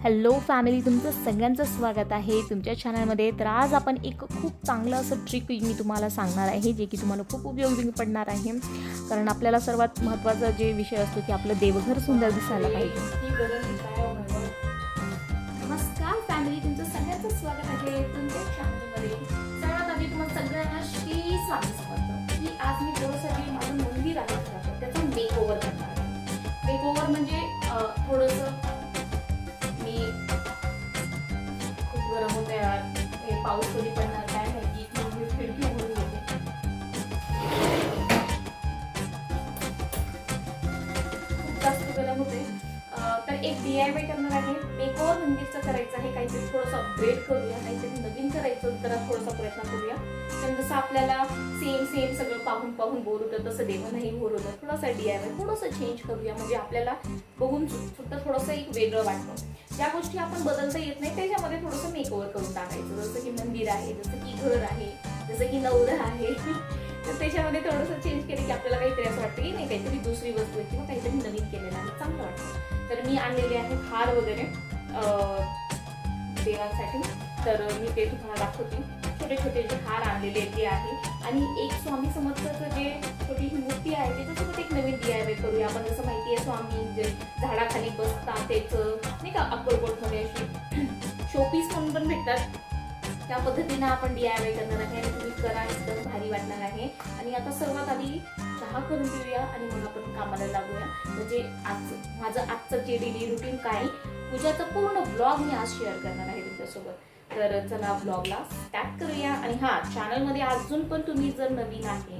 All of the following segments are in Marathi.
हॅलो फॅमिली तुमचं सगळ्यांचं स्वागत आहे तुमच्या चॅनलमध्ये तर आज आपण एक खूप चांगलं असं ट्रिक मी तुम्हाला सांगणार आहे जे की तुम्हाला खूप उपयोगी पडणार आहे. कारण आपल्याला सर्वात महत्त्वाचा जे विषय असतो की आपलं देवघर सुंदर दिसायला पाहिजे. नमस्कार फॅमिली तुमचं सगळ्यांचं स्वागत आहे तुमच्या चॅनलमध्ये सर्वात आधी तुम्हाला सगळ्यांना श्री स्वामी की आज मी थोडंसं माझं मंदिर आहे. मेक ओव्हर करणार मेक ओव्हर म्हणजे थोडंसं पाऊस कधी पडणार काय माहिती? म्हणजे म्हणून मी खिडकी उघडून घेते खूप जास्त गरम होते. तर एक डी आय वाय करणार आहे. मेकओव्हर मंदिरचं करायचं आहे. काहीतरी थोडंसं अपग्रेड करूया. काहीतरी नवीन करायचं तर थोडासा प्रयत्न करूया. कारण जसं आपल्याला सेम सेम सगळं पाहून पाहून बोर होतं तसं देवं नाही बोर होतं. थोडासा डी आय वाय थोडंसं चेंज करूया. म्हणजे आपल्याला बघून सुद्धा थोडंसं एक वेगळं वाटतं. ज्या गोष्टी आपण बदलता येत नाही त्याच्यामध्ये थोडंसं मेकओव्हर करून टाकायचं. जसं की मंदिर आहे जसं की घर आहे जसं की नवरा आहे. तर त्याच्यामध्ये थोडंसं चेंज केलं की आपल्याला काहीतरी असं वाटतं की नाही काहीतरी दुसरी वस्तू आहे किंवा काहीतरी नवीन केलेलं आहे. चांगलं वाटतं. तर मी आणलेले आहे हार वगैरे देवांसाठी. तर मी ते तुम्हाला दाखवते. छोटे छोटे जे हार आणलेले ते आहे आणि एक स्वामी समर्थाचं जे छोटी ही मूर्ती आहे त्याच्यासोबत एक नवीन डी आय वाय करूया. आपण जसं माहिती आहे स्वामी जे झाडाखाली बसतात त्याचं नाही का अक्कलकोटमध्ये अशी शोपीस म्हणून पण भेटतात. त्या पद्धतीनं आपण डी आय वाय करणार आहे आणि तुम्ही करा एकदम भारी वाटणार आहे. आणि आता सर्वात आधी चहा करून घेऊया आणि मग आपण कामाला लागूया. म्हणजे आज माझं आजचं जे डेली रुटीन काय पूजाचा पूर्ण ब्लॉग मी आज शेअर करणार आहे तुमच्यासोबत. तर चला ब्लॉगला स्टार्ट करूया. आणि हा चॅनलमध्ये अजून पण तुम्ही जर नवीन आहे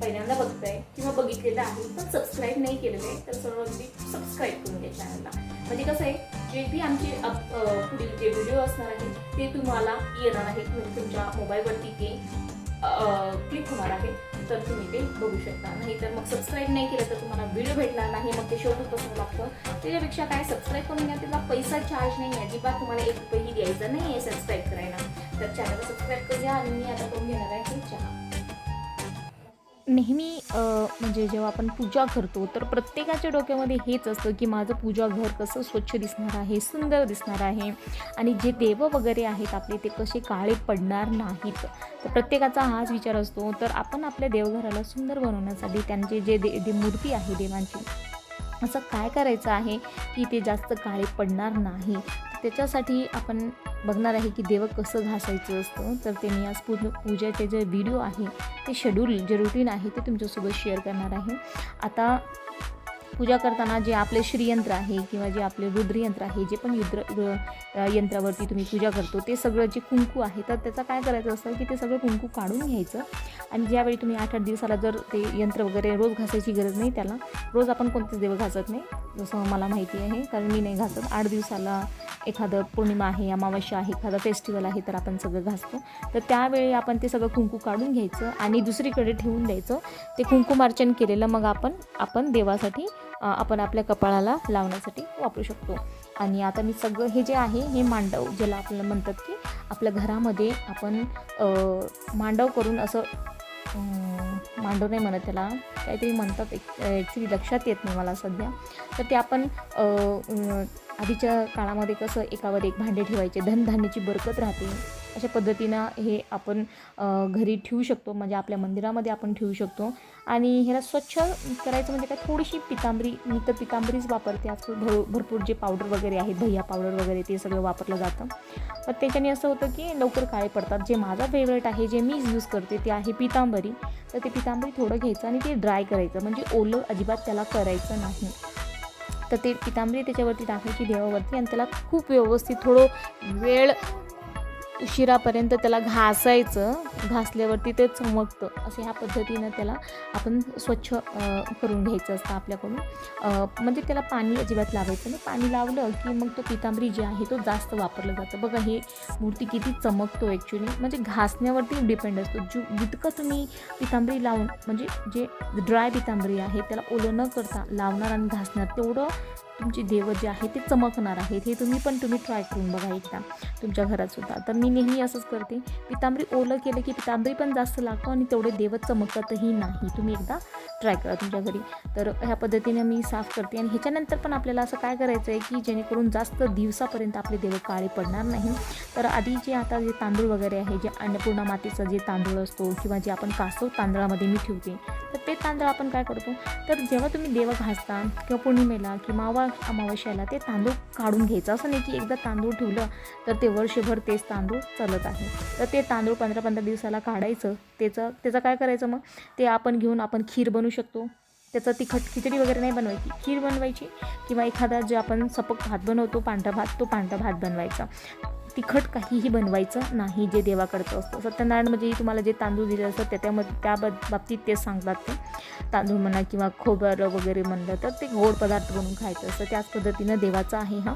पहिल्यांदा बघताय किंवा बघितलेलं आहे पण सबस्क्राईब नाही केलेलं आहे तर सर्व अगदी सबस्क्राईब करून घ्या चॅनलला म्हणजे कसं आहे जे बी आमचे पुढील जे व्हिडिओ असणार आहेत ते तुम्हाला येणार आहेत म्हणजे तुमच्या मोबाईलवरती ते. क्लिक होणार आहे तर तुम्ही ते बघू शकता. नाही तर मग सबस्क्राईब नाही केलं तर तुम्हाला व्हिडिओ भेटणार नाही मग ते शोधून बसावं लागतं त्याच्यापेक्षा काय सबस्क्राईब करून घ्या त्याला पैसा चार्ज नाही आहे. अजिबात तुम्हाला एक रुपयेही द्यायचा नाही आहे सबस्क्राईब करायला. तर चॅनलला सबस्क्राईब करूया आणि मी आता करून घेणार आहे चहा नेहमी म्हणजे जेव्हा आपण पूजा करतो तर प्रत्येकाच्या डोक्यामध्ये हेच असतं की माझं पूजा घर कसं स्वच्छ दिसणार आहे सुंदर दिसणार आहे आणि जे देव वगैरे आहेत आपले ते कसे काळे पडणार नाहीत. तर प्रत्येकाचा हाच विचार असतो. तर आपण आपल्या देवघराला सुंदर बनवण्यासाठी त्यांचे जे दे दे मूर्ती आहे देवांची असं काय करायचं आहे की ते जास्त काळे पडणार नाही? त्याच्यासाठी आपण बघणार आहे की देव कसं घासायचं असतं. तर ते मी आज पूर्ण पूजेचे जे व्हिडिओ आहे ते शेड्यूल जे रुटीन आहे ते तुमच्यासोबत शेअर करणार आहे. आता पूजा करताना जे आपले श्रीयंत्र आहे किंवा जे आपले रुद्रयंत्र आहे जे पण युद्र यंत्रावरती तुम्ही पूजा करतो ते सगळं जे कुंकू आहे तर त्याचा काय करायचं असतं की ते सगळं कुंकू काढून घ्यायचं. आणि ज्यावेळी तुम्ही आठ आठ दिवसाला जर ते यंत्र वगैरे रोज घासायची गरज नाही त्याला रोज आपण कोणतेच देव घासत नाही जसं मला माहिती आहे कारण मी नाही घासत. आठ दिवसाला एखादं पौर्णिमा आहे अमावस्या आहे एखादा फेस्टिवल आहे तर आपण सगळं घासतो. तर त्यावेळी आपण ते सगळं कुंकू काढून घ्यायचं आणि दुसरीकडे ठेवून द्यायचं. ते कुंकुमार्चन केलेलं मग आपण आपण देवासाठी आपण आपल्या कपाळाला लावण्यासाठी वापरू शकतो. आणि आता मी सगळं हे जे आहे हे मांडव ज्याला आपल्याला म्हणतात की आपल्या घरामध्ये आपण मांडव करून असं मांडव नाही म्हणत त्याला काहीतरी म्हणतात ॲक्च्युली लक्षात येत नाही मला सध्या. तर ते आपण आधीच्या काळामध्ये कसं एकावर एक भांडे ठेवायचे धनधान्याची बरकत राहते. अशा पद्धतीनं हे आपण घरी ठेवू शकतो. म्हणजे आपल्या मंदिरामध्ये आपण ठेवू शकतो. आणि ह्याला स्वच्छ करायचं म्हणजे काय थोडीशी पितांबरी मी तर पितांबरीच वापरते. आजकाल भर भरपूर जे पावडर वगैरे आहेत दह्या पावडर वगैरे ते सगळं वापरलं जातं. पण त्याच्याने असं होतं की लवकर काळे पडतात. जे माझा फेवरेट आहे जे मी यूज करते ते आहे पितांबरी. तर ते पितांबरी थोडं घ्यायचं आणि ते ड्राय करायचं. म्हणजे ओलं अजिबात त्याला करायचं नाही. तर ते पितांबरी त्याच्यावरती टाकायची देवावरती आणि त्याला खूप व्यवस्थित थोडं वेळ उशिरापर्यंत त्याला घासायचं घासल्यावरती ते चमकतं. असं ह्या पद्धतीनं त्याला आपण स्वच्छ करून घ्यायचं असतं आपल्याकडून. म्हणजे त्याला पाणी अजिबात लावायचं नाही. पाणी लावलं की मग तो पितांबरी जे आहे तो जास्त वापरला जातं. बघा हे मूर्ती किती चमकतो ॲक्च्युली म्हणजे घासण्यावरती डिपेंड असतो. जो जितकं तुम्ही पितांबरी लावून म्हणजे जे ड्राय पितांबरी आहे त्याला ओलं न करता लावणार आणि घासणार तेवढं तुमचे देव जे आहे ते चमकणार आहेत हे तुम्ही पण तुम्ही ट्राय करून बघा एकदा तुमच्या घरातसुद्धा तर मी नेहमी असंच करते पितांबरी ओलं केलं की पितांबरी पण जास्त लागतो आणि तेवढे देव चमकतही नाही. तुम्ही एकदा ट्राय करा तुमच्या घरी. तर ह्या पद्धतीने मी साफ करते आणि ह्याच्यानंतर पण आपल्याला असं काय करायचं आहे की जेणेकरून जास्त दिवसापर्यंत आपले देव काळे पडणार नाही. तर आधी जे आता जे तांदूळ वगैरे आहे जे अन्नपूर्णा मातेचा जे तांदूळ असतो किंवा जे आपण कासव तांदळामध्ये मी ठेवते तर ते तांदूळ आपण काय करतो तर जेव्हा तुम्ही देव घासता किंवा पौर्णिमेला किंवा किंवा अमावस्याला ते तांदूळ काढून घ्यायचं. असं नाही की एकदा तांदूळ ठेवलं तर ते वर्षभर तेच तांदूळ चालत आहे. तर ते तांदूळ पंधरा पंधरा दिवसाला काढायचं. त्याचं त्याचं काय करायचं मग? ते आपण घेऊन आपण खीर बनवू शकतो. त्याचं तिखट खिचडी वगैरे नाही बनवायची. खीर बनवायची किंवा एखादा जे आपण सपक भात बनवतो पांढरा भात तो पांढरा भात बनवायचा. तिखट काहीही बनवायचं नाही जे देवाकडचं असतं. सत्यनारायण म्हणजे तुम्हाला जे तांदूळ दिले असतात त्याच्यामध्ये त्या बाबतीत ते सांगतात ते. तांदूळ म्हणा किंवा खोबरं वगैरे म्हणलं तर ते गोड पदार्थ बनवून खायचं असतं. त्याच पद्धतीनं देवाचं आहे हा.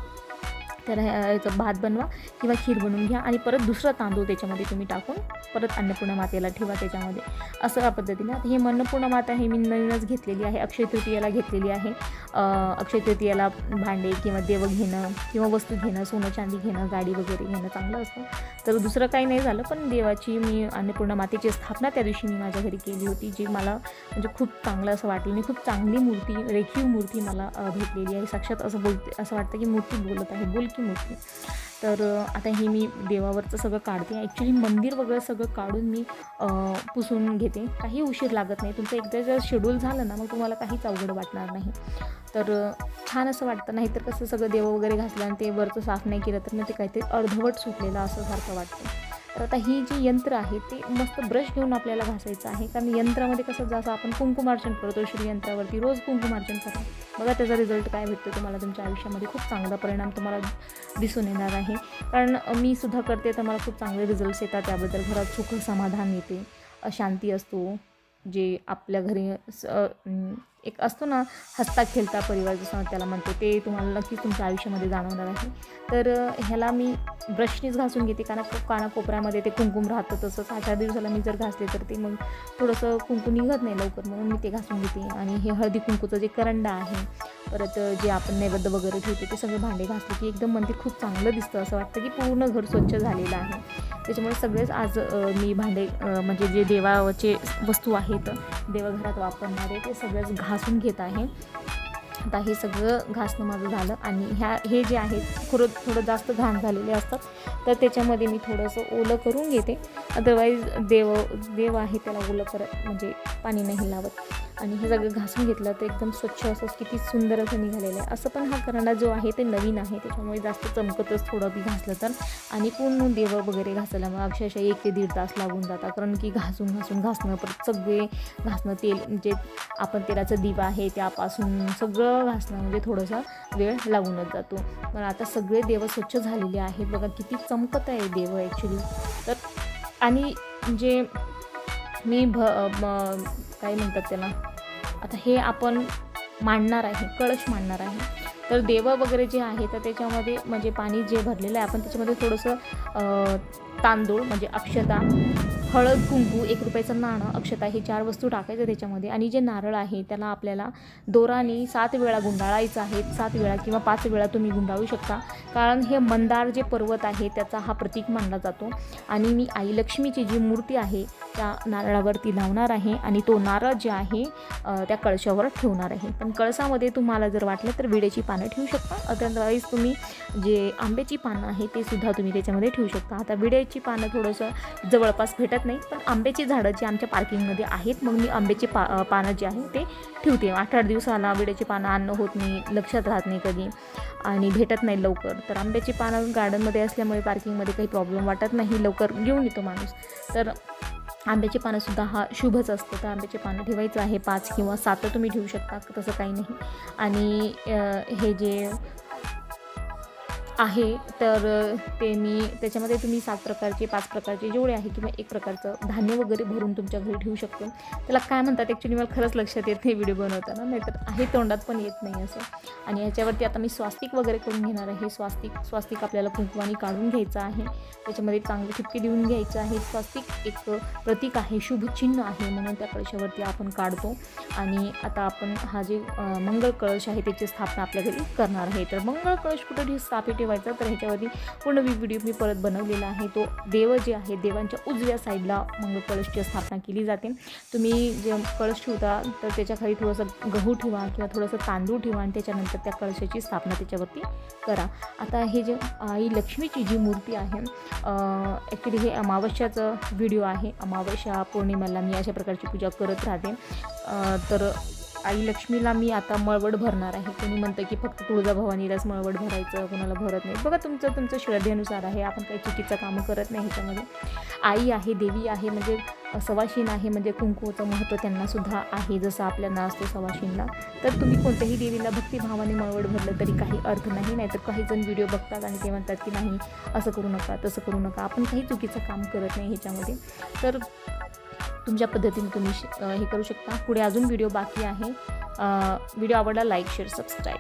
तर ह्याचं याचं भात बनवा किंवा खीर बनवून घ्या आणि परत दुसरा तांदूळ त्याच्यामध्ये तुम्ही टाकून परत अन्नपूर्णा मातेला ठेवा त्याच्यामध्ये. असं या पद्धतीने. आता ही अन्नपूर्णा माता हे मी नवीनच घेतलेली आहे. अक्षय तृतीयाला घेतलेली आहे. अक्षय तृतीयाला भांडे किंवा देव घेणं किंवा वस्तू घेणं सोनं चांदी घेणं गाडी वगैरे घेणं चांगलं असतं. तर दुसरं काही नाही झालं. पण देवाची मी अन्नपूर्णा मातेची स्थापना त्या दिवशी मी माझ्या घरी केली होती जी मला म्हणजे खूप चांगलं असं वाटलं. आणि खूप चांगली मूर्ती रेखीव मूर्ती मला भेटलेली आहे. साक्षात असं बोलते असं वाटतं की मूर्ती बोलत आहे. बोल की मोठी. तर आता हे मी देवावरचं सगळं काढते. ॲक्च्युली मंदिर वगैरे सगळं काढून मी पुसून घेते. काही उशीर लागत नाही. तुमचं एकदा जर शेड्यूल झालं ना मग तुम्हाला काहीच अवघड वाटणार नाही. तर छान असं वाटतं. नाही तर कसं सगळं देव वगैरे घासलं आणि ते वरचं साफ नाही केलं तर मग ते काहीतरी अर्धवट सुटलेलं असं सारखं वाटतं. तर आता ही जी यंत्र आहे ते मस्त ब्रश घेऊन आपल्याला घासायचं आहे. कारण यंत्रामध्ये कसं जसं आपण कुंकुमार्चन करतो श्रीयंत्रावरती रोज कुंकुमार्चन करा. बघा त्याचा रिझल्ट काय भेटतो तुम्हाला तुमच्या आयुष्यामध्ये. खूप चांगला परिणाम तुम्हाला दिसून येणार आहे. कारण मी सुद्धा करते तर मला खूप चांगले रिझल्ट्स येतात. त्याबद्दल घरात सुख समाधान येते. शांती असतो. जे आपल्या घरी स- एक असतो ना हसता खेळता परिवार जसं त्याला म्हणतो ते तुम्हाला नक्कीच तुमच्या आयुष्यामध्ये जाणवणार आहे. तर ह्याला मी ब्रशनीच घासून घेते कारण कानाकोपऱ्यामध्ये ते कुंकुम राहतं तसंच आठ दिवसाला मी जर घासले तर ते मग थोडंसं कुंकू निघत नाही लवकर म्हणून मी ते घासून घेते. आणि हे हळदी कुंकूचं जे करंडा आहे परत जे आपण नैवेद्य वगैरे ठेवतो ते सगळे भांडे घासले की एकदम मंदिर खूप चांगलं दिसतं. असं वाटतं की पूर्ण घर स्वच्छ झालेलं आहे. त्याच्यामुळे सगळेच आज मी भांडे म्हणजे जे देवाचे वस्तू आहेत देवघरात वापरणारे ते सगळंच घासून घेत आहे. आता हे सगळं घासणं माझं झालं आणि ह्या हे जे आहेत थोडं थोडं जास्त घाण झालेले असतात. तर त्याच्यामध्ये मी थोडंसं ओलं करून घेते. अदरवाईज देव देव आहे त्याला ओलं करत म्हणजे पाणी नाही लावत. आणि हे सगळं घासून घेतलं तर एकदम स्वच्छ असं किती सुंदर असं निघालेलं आहे. असं पण हा करंडा जो आहे ते नवीन आहे त्याच्यामुळे जास्त चमकतच थोडं बी घासलं तर. आणि पूर्ण देव वगैरे घासायला मग अक्षरशः एक ते दीड तास लागून जातात. कारण की घासून घासून घासणं परत सगळे घासणं तेल जे आपण तेलाचं दिवा आहे त्यापासून सगळं घासणं म्हणजे थोडंसं वेळ लागूनच जातो. पण आता सगळे देव स्वच्छ झालेले आहेत. बघा किती चमकत आहे देव ॲक्च्युली तर आणि जे मी भ म- काय म्हणतात त्याला? आता हे आपण मांडणार आहे कळश मांडणार आहे. तर देव वगैरे जे आहे तर त्याच्यामध्ये म्हणजे पाणी जे भरलेलं आहे आपण त्याच्यामध्ये थोडंसं तांदूळ म्हणजे अक्षता हळद कुंकू एक रुपयाचं नाणं अक्षता हे चार वस्तू टाकायचं त्याच्यामध्ये. आणि जे नारळ आहे त्याला आपल्याला दोराने सात वेळा गुंडाळायचं आहे. सात वेळा किंवा पाच वेळा तुम्ही गुंडाळू शकता. कारण हे मंदार जे पर्वत आहे त्याचा हा प्रतीक मानला जातो. आणि मी आई लक्ष्मीची जी मूर्ती आहे त्या नारळावरती लावणार आहे. आणि तो नारळ जे आहे त्या कळशावर ठेवणार आहे. पण कळसामध्ये तुम्हाला जर वाटलं तर विड्याची पानं ठेवू शकता. अदरवाईज तुम्ही जे आंब्याची पानं आहे ते सुद्धा तुम्ही त्याच्यामध्ये ठेवू शकता. आता विड्याची पानं थोडंसं जवळपास भेटत नाही पण आंब्याची झाडं जी आमच्या पार्किंगमध्ये आहेत मग मी आंब्याची पा पानं जी आहे ते ठेवते. आठ आठ दिवसाला विड्याची पानं आणणं होत नाही लक्षात राहत नाही कधी आणि भेटत नाही लवकर. तर आंब्याची पानं गार्डनमध्ये असल्यामुळे पार्किंगमध्ये काही प्रॉब्लेम वाटत नाही लवकर घेऊन येतो माणूस. तर आंब्याची पानंसुद्धा हा शुभच असतं. तर आंब्याचे पानं ठेवायचं आहे पाच किंवा सात तुम्ही ठेवू शकता तसं काही नाही. आणि हे जे आहे तर ते मी त्याच्यामध्ये तुम्ही सात प्रकारचे पाच प्रकारचे जेवढे आहे किंवा एक प्रकारचं धान्य वगैरे भरून तुमच्या घरी ठेवू शकतो. त्याला काय म्हणतात ॲक्च्युली मला खरंच लक्षात येत नाही व्हिडिओ बनवताना. नाहीतर आहे तोंडात पण येत नाही असं. आणि ह्याच्यावरती आता मी स्वास्तिक वगैरे करून घेणार आहे. स्वास्तिक स्वास्तिक आपल्याला कुंकवानी काढून घ्यायचं आहे. त्याच्यामध्ये चांगले ठिपके देऊन घ्यायचं आहे. स्वास्तिक एक प्रतीक आहे शुभचिन्ह आहे म्हणून त्या कळशावरती आपण काढतो. आणि आता आपण हा जे मंगळ कळश आहे त्याची स्थापना आपल्या घरी करणार आहे. तर मंगळ कळश कुठे स्थापित ठेवायचा. तर ह्याच्यावरती पूर्ण व्हिडिओ मी परत बनवलेला आहे. तो देव जे आहे देवांच्या उजव्या साईडला मंगळ कळशची स्थापना केली जाते. तुम्ही जे कळश ठेवता तर त्याच्याखाली थोडंसं गहू ठेवा किंवा थोडंसं तांदूळ ठेवा आणि त्याच्यानंतर त्या कळशाची स्थापना त्याच्यावरती करा. आता हे जे आई लक्ष्मीची जी मूर्ती आहे ॲक्च्युली हे अमावस्याचं व्हिडिओ आहे. अमावस्या पौर्णिमेला मी अशा प्रकारची पूजा करत राहते. तर आई लक्ष्मीला मी आता मळवड भरणार आहे. कोणी म्हणतं की फक्त तुळजाभवानीलाच मळवट भरायचं कोणाला भरत नाही. बघा तुमचं तुमचं श्रद्धेनुसार आहे. आपण काही चुकीचं कामं करत नाही ह्याच्यामध्ये. आई आहे देवी आहे म्हणजे सवाशीन आहे म्हणजे कुंकूचं महत्त्व त्यांनासुद्धा आहे जसं आपल्याला असतो सवाशीनला. तर तुम्ही कोणत्याही देवीला भक्तिभावाने मळवड भरलं तरी काही अर्थ नाही. नाहीतर काही जण व्हिडिओ बघतात आणि ते म्हणतात की नाही असं करू नका तसं करू नका. आपण काही चुकीचं काम करत नाही ह्याच्यामध्ये. तर तुमच्या पद्धतीने तुम्ही श- हे करू शकता. पुढे अजून व्हिडिओ बाकी आहे. व्हिडिओ आवडला लाईक शेअर सबस्क्राईब